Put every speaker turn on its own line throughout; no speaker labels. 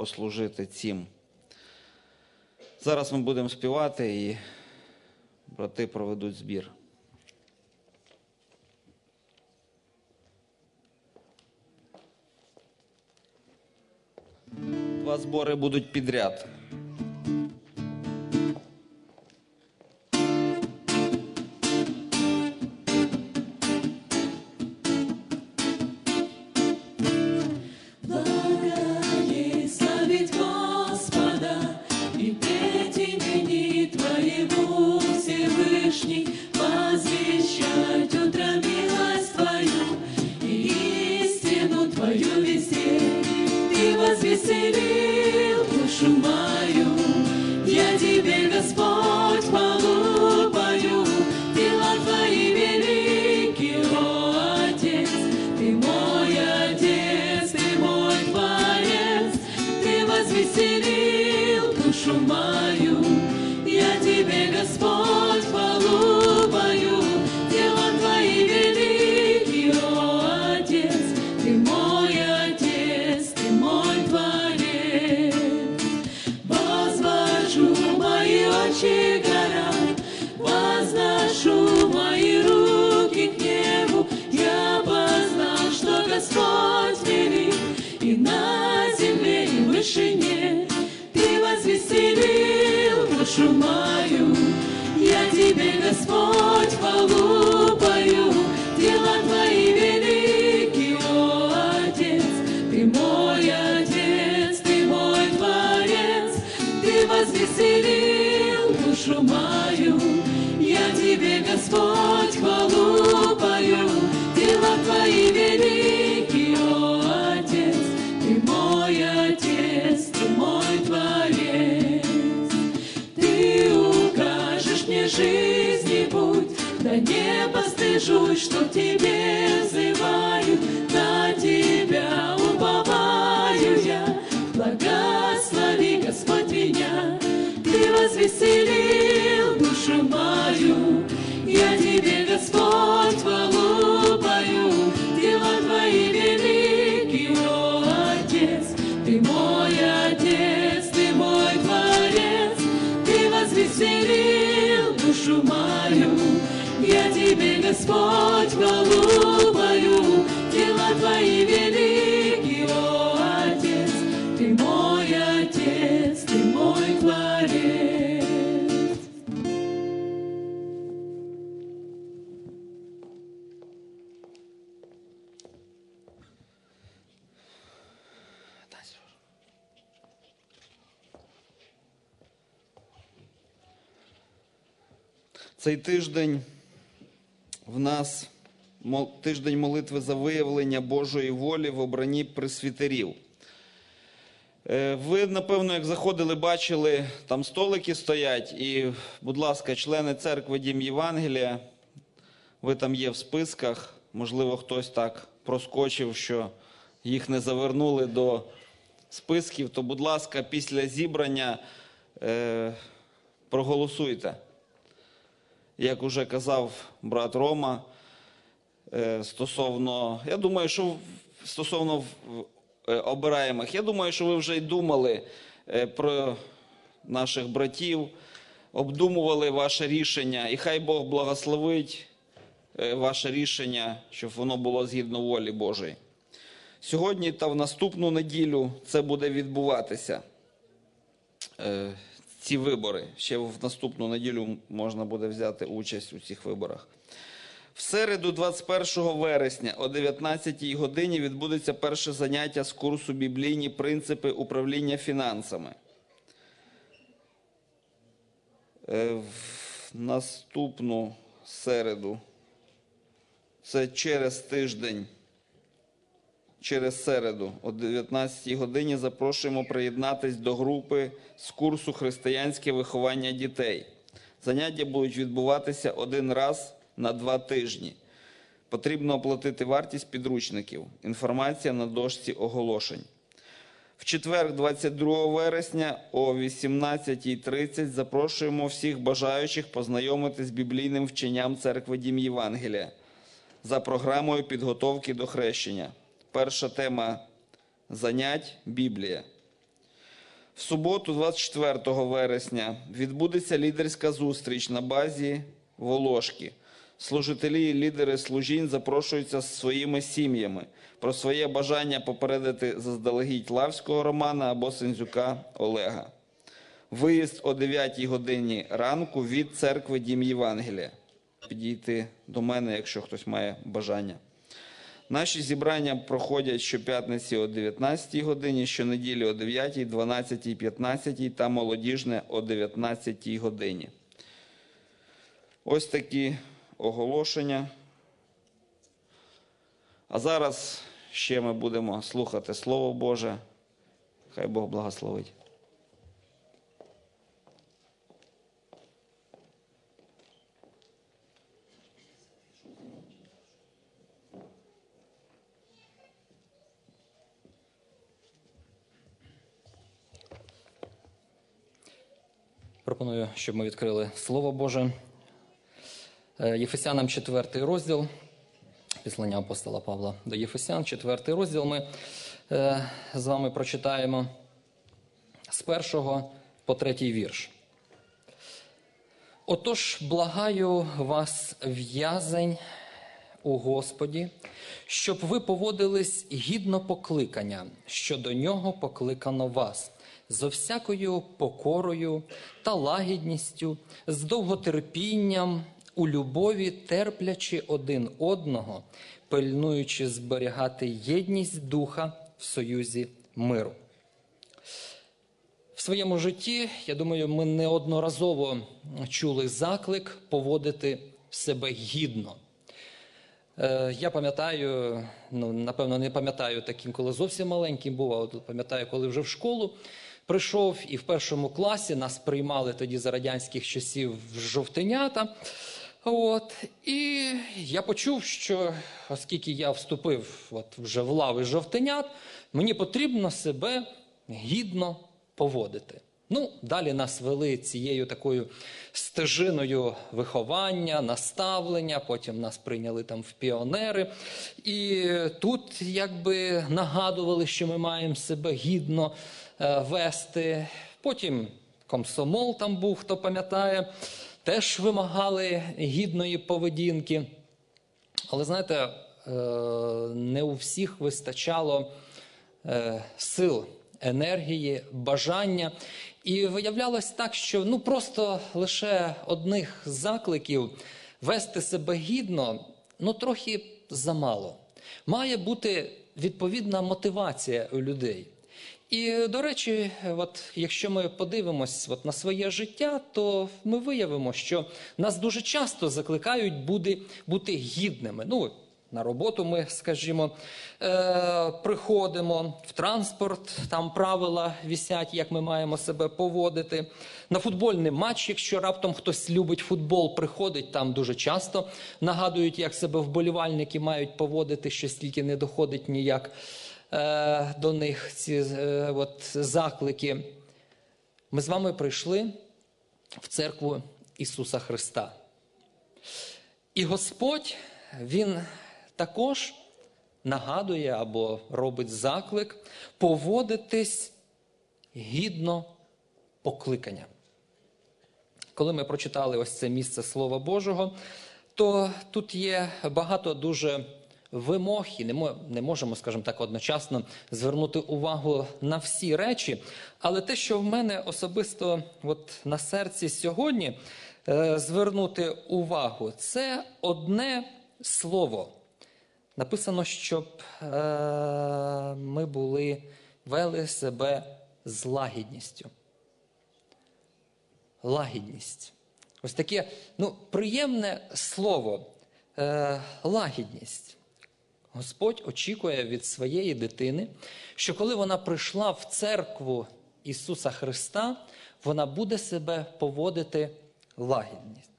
послужити цим. Зараз ми будемо співати і брати проведуть збір. Два збори будуть підряд.
Имени Твоего Всевышний, возвещать утром милость Твою и истину Твою везде. Ты возвеселил
Цей тиждень в нас тиждень молитви за виявлення Божої волі в обранні пресвітерів. Е, Ви, напевно, як заходили, бачили, там столики стоять, і, будь ласка, члени церкви Дім Євангелія, ви там є в списках. Можливо, хтось так проскочив, що їх не завернули до списків, то, будь ласка, після зібрання е, проголосуйте як уже казав брат Рома, е, стосовно, я думаю, що стосовно е, обираємих, я думаю, що ви вже й думали е, про наших братів, обдумували ваше рішення, і хай Бог благословить ваше рішення, щоб воно було згідно волі Божої. Сьогодні та в наступну неділю це буде відбуватися ці вибори. Ще в наступну неділю можна буде взяти участь у цих виборах. В середу, 21 вересня о 19 годині відбудеться перше заняття з курсу Біблійні принципи управління фінансами. Е, В наступну середу, це через тиждень, через середу о 19 годині запрошуємо приєднатись до групи з курсу Християнське виховання дітей. Заняття будуть відбуватися один раз на два тижні. Потрібно оплатити вартість підручників. Інформація на дошці оголошень. В четвер, 22 вересня о 18.30 запрошуємо всіх бажаючих познайомитись з біблійним вченням церкви Дім Євангелія за програмою підготовки до хрещення. Перша тема занять Біблія. В суботу, 24 вересня, відбудеться лідерська зустріч на базі Волошки. Служителі і лідери служінь запрошуються з своїми сім'ями. Про своє бажання попередити заздалегідь Лавського Романа або Сензюка Олега. Виїзд о 9 годині ранку від церкви Дім Євангелія. Підійти до мене, якщо хтось має бажання. Наші зібрання проходять щоп'ятниці о 19 годині, щонеділі о 9, 12, 15 та молодіжне о 19 годині. Ось такі оголошення. А зараз ще ми будемо слухати Слово Боже. Хай Бог благословить.
Пропоную, щоб ми відкрили Слово Боже. Е, Єфесянам 4 розділ, післання апостола Павла до Єфесян, 4 розділ ми е, з вами прочитаємо з першого по третій вірш. Отож, благаю вас, в'язень у Господі, щоб ви поводились гідно покликання, що до нього покликано вас, зо всякою покорою та лагідністю, з довготерпінням, у любові терплячи один одного, пильнуючи зберігати єдність духа в союзі миру. В своєму житті, я думаю, ми неодноразово чули заклик поводити себе гідно. Е, Я пам'ятаю, ну напевно, не пам'ятаю таким, коли зовсім маленьким був, а пам'ятаю, коли вже в школу прийшов, і в першому класі нас приймали тоді за радянських часів в жовтенята. От, і я почув, що оскільки я вступив от вже в лави жовтенят, мені потрібно себе гідно поводити. Ну, далі нас вели цією такою стежиною виховання, наставлення, потім нас прийняли там в піонери. І тут якби нагадували, що ми маємо себе гідно вести. Потім комсомол там був, хто пам'ятає, теж вимагали гідної поведінки. Але знаєте, е, не у всіх вистачало е, сил, енергії, бажання. І виявлялось так, що ну просто лише одних закликів вести себе гідно, ну трохи замало. Має бути відповідна мотивація у людей. І, до речі, от якщо ми подивимось от на своє життя, то ми виявимо, що нас дуже часто закликають бути, бути гідними. Ну, на роботу ми, скажімо, е, приходимо в транспорт, там правила вісять, як ми маємо себе поводити. На футбольний матч, якщо раптом хтось любить футбол, приходить, там дуже часто нагадують, як себе вболівальники мають поводити, що стільки не доходить ніяк е, до них ці е, от, заклики. Ми з вами прийшли в церкву Ісуса Христа. І Господь, Він також нагадує або робить заклик поводитись гідно покликання. Коли ми прочитали ось це місце Слова Божого, то тут є багато дуже вимог, і не можемо, скажімо так, одночасно звернути увагу на всі речі. Але те, що в мене особисто от на серці сьогодні е, звернути увагу, це одне слово. Написано, щоб е, ми були вели себе з лагідністю. Лагідність. Ось таке ну, приємне слово е, лагідність. Господь очікує від своєї дитини, що коли вона прийшла в церкву Ісуса Христа, вона буде себе поводити лагідність.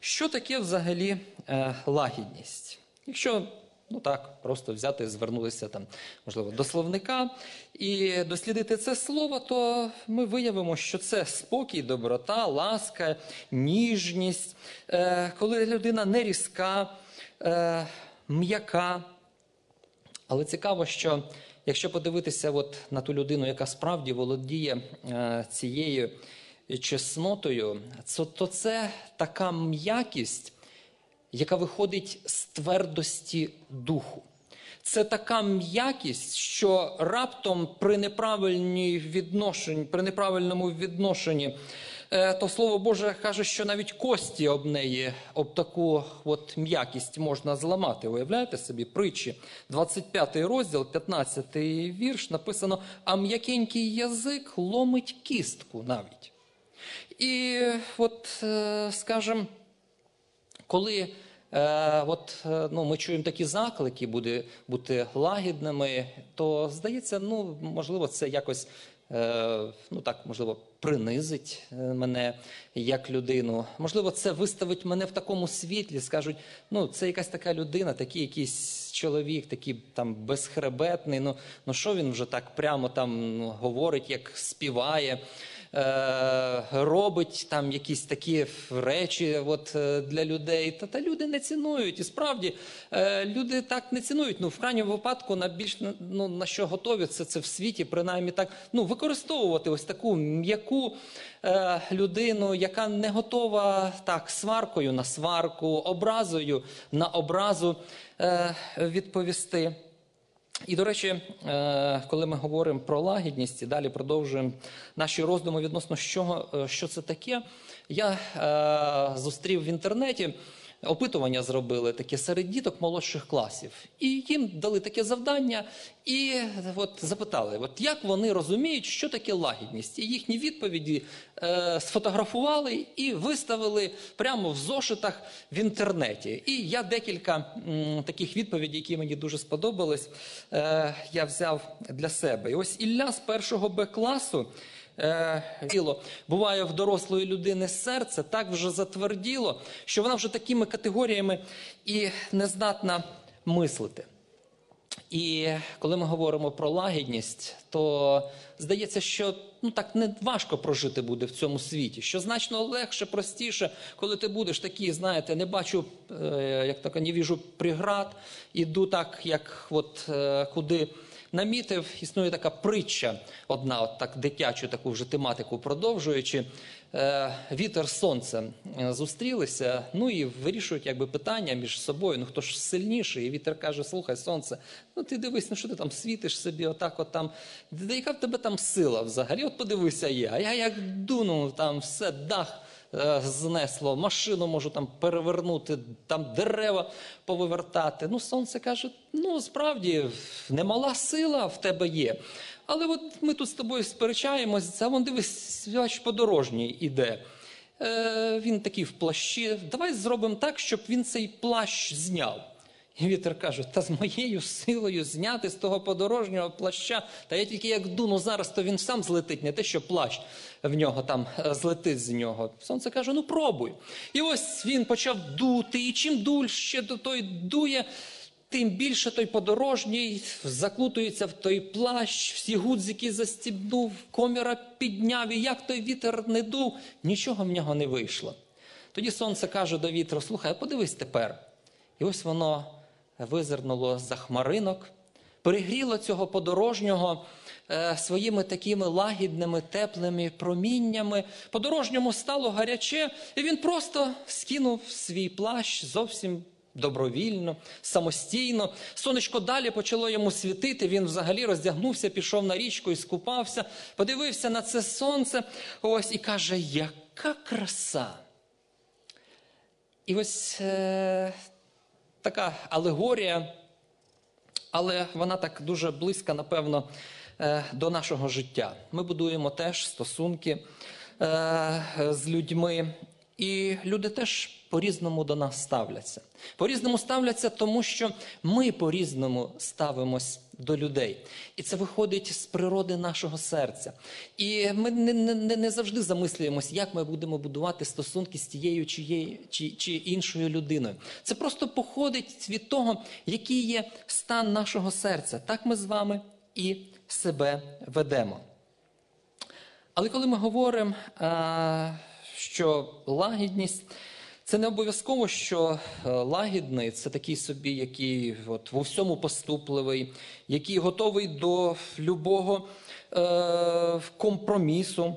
Що таке взагалі е, лагідність? Якщо ну так, просто взяти, звернулися там, можливо, до словника і дослідити це слово, то ми виявимо, що це спокій, доброта, ласка, ніжність, е, коли людина не різка, е, м'яка. Але цікаво, що якщо подивитися от на ту людину, яка справді володіє е, цією чеснотою, то, це така м'якість, яка виходить з твердості духу. Це така м'якість, що раптом при неправильній відношенні, при неправильному відношенні, то слово Боже каже, що навіть кості об неї, об таку от м'якість можна зламати. Уявляєте собі, притчі, 25 розділ, 15 вірш, написано: а м'якенький язик ломить кістку навіть. І от, е, скажімо, коли е, от, е, ну, ми чуємо такі заклики буде, бути лагідними, то здається, ну, можливо, це якось е, ну, так, можливо, принизить е, мене як людину. Можливо, це виставить мене в такому світлі, скажуть, ну, це якась така людина, такий якийсь чоловік, такий там безхребетний. Ну, ну що він вже так прямо там ну, говорить, як співає е, робить там якісь такі речі от, е, для людей. Та, та люди не цінують. І справді е, люди так не цінують. Ну, в крайньому випадку на більш ну, на що готові це, це в світі, принаймні так ну, використовувати ось таку м'яку е, людину, яка не готова так сваркою на сварку, образою на образу е, відповісти. І, до речі, е, коли ми говоримо про лагідність і далі продовжуємо наші роздуми відносно що, е, що це таке, я е, зустрів в інтернеті. Опитування зробили таке серед діток молодших класів, і їм дали таке завдання, і от запитали, от як вони розуміють, що таке лагідність, і їхні відповіді е, сфотографували і виставили прямо в зошитах в інтернеті. І я декілька м, таких відповідей, які мені дуже сподобались, е, я взяв для себе. І ось Ілля з першого Б класу. Е, тіло буває в дорослої людини серце так вже затверділо, що вона вже такими категоріями і не здатна мислити. І коли ми говоримо про лагідність, то здається, що ну так не важко прожити буде в цьому світі. Що значно легше, простіше, коли ти будеш такий, знаєте, не бачу, е, як так, не віжу преград, іду так, як от е, куди намітив. Існує така притча, одна, от так дитячу таку вже тематику продовжуючи. Е, Вітер з сонцем е, зустрілися, ну і вирішують якби питання між собою. Ну хто ж сильніший? І вітер каже: Слухай, сонце, ну ти дивись, ну що ти там світиш собі, отак, от там. Да яка в тебе там сила взагалі? От подивися є. А я як дуну, там все, дах е, знесло, машину можу там перевернути, там дерева повивертати. Ну, сонце каже: ну справді немала сила в тебе є. Але от ми тут з тобою сперечаємось, а вон дивись, свяч подорожній іде. Е, він такий в плащі. Давай зробимо так, щоб він цей плащ зняв. І вітер каже: та з моєю силою зняти з того подорожнього плаща, та я тільки як дуну зараз, то він сам злетить, не те, що плащ в нього там е, злетить з нього. Сонце каже: ну пробуй. І ось він почав дути, і чим дужче до той дує, тим більше той подорожній закутується в той плащ, всі гудзики застібнув, коміра підняв, і як той вітер не дув, нічого в нього не вийшло. Тоді сонце каже до вітру: слухай, подивись тепер. І ось воно визирнуло за хмаринок, перегріло цього подорожнього е, своїми такими лагідними, теплими проміннями. Подорожньому стало гаряче, і він просто скинув свій плащ зовсім добровільно, самостійно. Сонечко далі почало йому світити. Він взагалі роздягнувся, пішов на річку і скупався, подивився на це сонце. Ось і каже: яка краса! І ось е, така алегорія, але вона так дуже близька, напевно, е, до нашого життя. Ми будуємо теж стосунки е, з людьми, і люди теж по-різному до нас ставляться. По-різному ставляться, тому що ми по-різному ставимось до людей. І це виходить з природи нашого серця. І ми не, не, не завжди замислюємось, як ми будемо будувати стосунки з тією чи, чи, чи іншою людиною. Це просто походить від того, який є стан нашого серця. Так ми з вами і себе ведемо. Але коли ми говоримо, а, що лагідність Це не обов'язково, що е, лагідний це такий собі, який от, во всьому поступливий, який готовий до любого е, компромісу.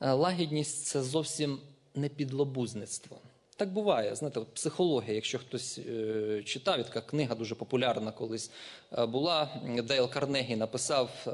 Е, Лагідність це зовсім не підлобузництво. Так буває, знаєте, от психологія, якщо хтось е, читав, така книга дуже популярна колись е, була. Дейл Карнегі написав е,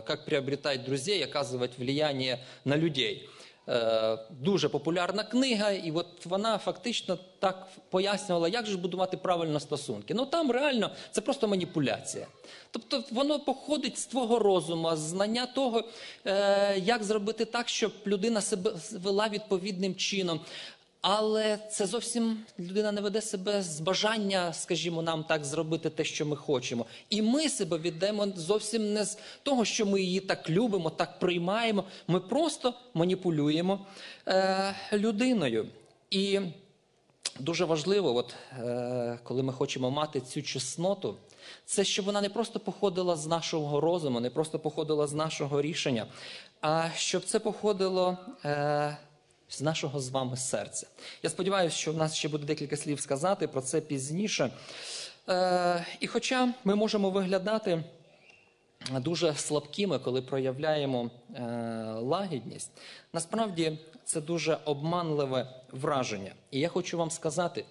«Как приобретать друзей, оказывать влияние на людей. Е, дуже популярна книга, і от вона фактично так пояснювала, як же будувати правильно стосунки. Ну там реально це просто маніпуляція. Тобто воно походить з твого розуму, з знання того, е, як зробити так, щоб людина себе вела відповідним чином. Але це зовсім людина не веде себе з бажання, скажімо, нам так зробити те, що ми хочемо. І ми себе віддаємо зовсім не з того, що ми її так любимо, так приймаємо. Ми просто маніпулюємо е, людиною. І дуже важливо, от, е, коли ми хочемо мати цю чесноту, це щоб вона не просто походила з нашого розуму, не просто походила з нашого рішення, а щоб це походило. Е, з нашого з вами серця. Я сподіваюся, що в нас ще буде декілька слів сказати про це пізніше. Е, і хоча ми можемо виглядати дуже слабкими, коли проявляємо е, лагідність, насправді це дуже обманливе враження. І я хочу вам сказати.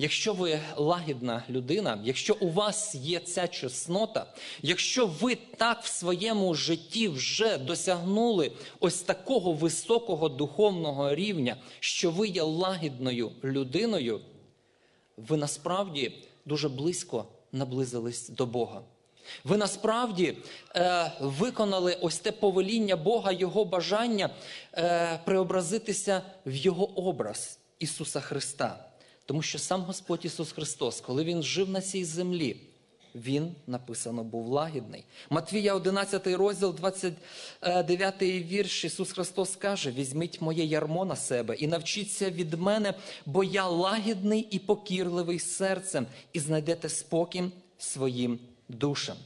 Якщо ви лагідна людина, якщо у вас є ця чеснота, якщо ви так в своєму житті вже досягнули ось такого високого духовного рівня, що ви є лагідною людиною, ви насправді дуже близько наблизились до Бога. Ви насправді е, виконали ось те повеління Бога, Його бажання е, преобразитися в Його образ Ісуса Христа. Тому що сам Господь Ісус Христос, коли Він жив на цій землі, Він, написано, був лагідний. Матвія 11 розділ, 29 вірш, Ісус Христос каже: Візьміть моє ярмо на себе і навчіться від мене, бо я лагідний і покірливий серцем, і знайдете спокій своїм душам.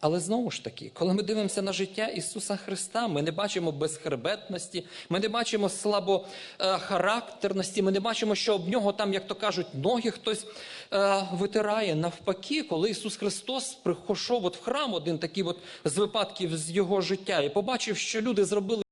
Але знову ж таки, коли ми дивимося на життя Ісуса Христа, ми не бачимо безхребетності, ми не бачимо слабохарактерності, ми не бачимо, що об нього там, як то кажуть, ноги хтось е, витирає. Навпаки, коли Ісус Христос прийшов от в храм, один такий от з випадків з його життя, і побачив, що люди зробили.